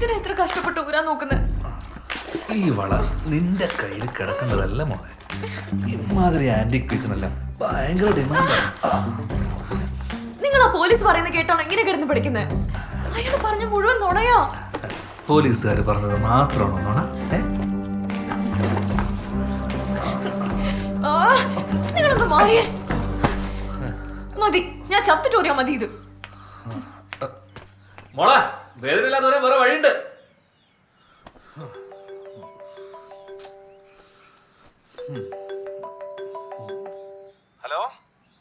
എന്തിനാ ഇത്ര കഷ്ടപ്പെട്ട് ഊരാൻ നോക്കുന്നത് ഈ വള നിന്റെ കയ്യിൽ കിടക്കുന്നതല്ല മോളെ. ഇമാതിരി ആന്റിക് പീസിനെല്ലാം ഭയങ്കര ഡിമാൻഡാണ് നിങ്ങൾ ആ. പോലീസ് പറയുന്നത് കേട്ടാണോ ഇങ്ങനെ കിടന്ന് പഠിക്കുന്നത് അയാൾ പറഞ്ഞ മുഴുവൻ നുണയോ. പോലീസുകാർ പറഞ്ഞത് മാത്രമാണോ നുണ? നിങ്ങളൊന്ന് മാറിയേ. മതി ഞാൻ ചത്തിട്ട് ഓരിയാ മതി ഇത്. മോളെ വേദനയില്ലാതെ വരാൻ വേറെ വഴിയുണ്ട്. ഹലോ?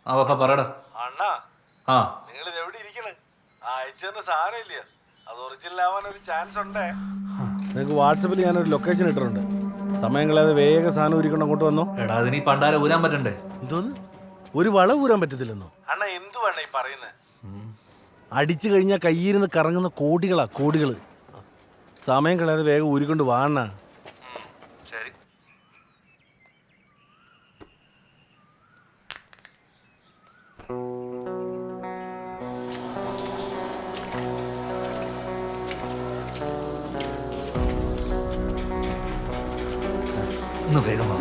ആ പപ്പ പറയടാ. അണ്ണാ ആ. നിങ്ങൾ എവിടെ ഇരിക്കണ്? അയച്ചെന്ന സാധനം ഇല്ല അത് ഒറിജിനൽ ആവാൻ ഒരു ചാൻസ് ഉണ്ടേ. നിങ്ങൾക്ക് വാട്സപ്പിൽ ഞാനൊരു ലൊക്കേഷൻ ഇട്ടിട്ടുണ്ട്. സമയം കളയാതെ വേഗം സാധനം ഒരുക്കണം അങ്ങോട്ട് വന്നോ. എടാ അതിന് ഈ പണ്ടാര ഊരാൻ പറ്റണ്ടേ? എന്തോന്ന്? ഒരു വള ഊരാൻ പറ്റത്തില്ലെന്നോ? അണ്ണ എന്തു വേണ്ട ഈ പറയുന്നത് അടിച്ചു കഴിഞ്ഞാൽ കയ്യിരുന്ന് കറങ്ങുന്ന കോടികളാ കോടികൾ സമയം കളയാതെ വേഗം ഊരിക്കൊണ്ട് വാണ ഒന്ന് വേഗം വാ.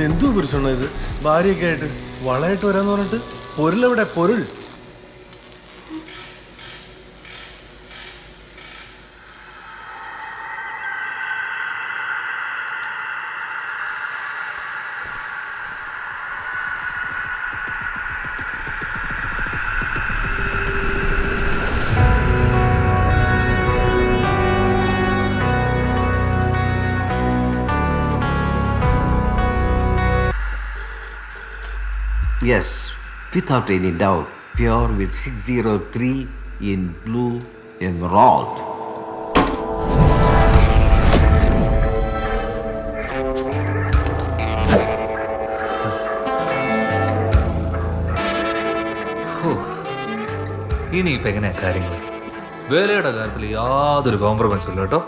എന്തോ കുറിച്ചുണ്ടോ ഇത്? ഭാര്യയൊക്കെ ആയിട്ട് വളമായിട്ട് വരാന്ന് പറഞ്ഞിട്ട് പൊരുളെവിടെ പൊരുൾ. Yes, without any doubt, pure with 603 in blue emerald. ഹോ. ഇനിയിപ്പോ എങ്ങനെയാ കാര്യങ്ങൾ വേലയുടെ കാര്യത്തിൽ യാതൊരു കോംപ്രമൈസും ഇല്ല കേട്ടോ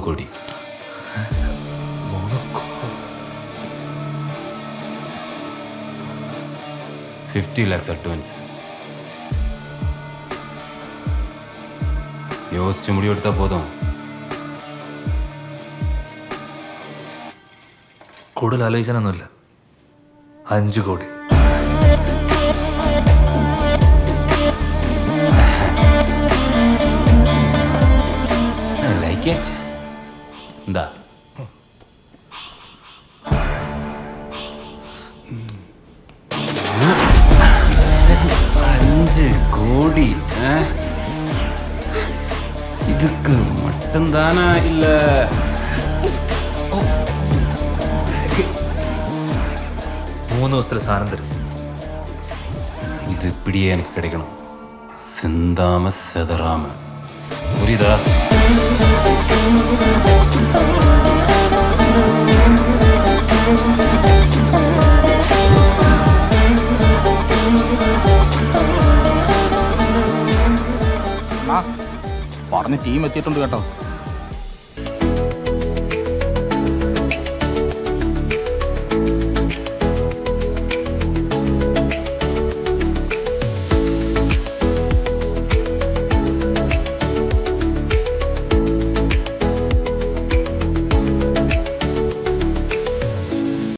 കോടി. Fifty lakhs advance. യോസിച്ച് മുടി എടുത്താൽ പോതും? കൂടുതൽ ആലോചിക്കാനൊന്നുമില്ല. അഞ്ച് കോടി. கோடி இதுக்கு மட்டும்தானா இல்லை? மூணு வருஷம் சார்ந்துரு இது இப்படியே எனக்கு கிடைக்கணும். சிந்தாம செதறாம. புரியுதா? Thank you. പറഞ്ഞ ടീം എത്തിയിട്ടുണ്ട് കേട്ടോ.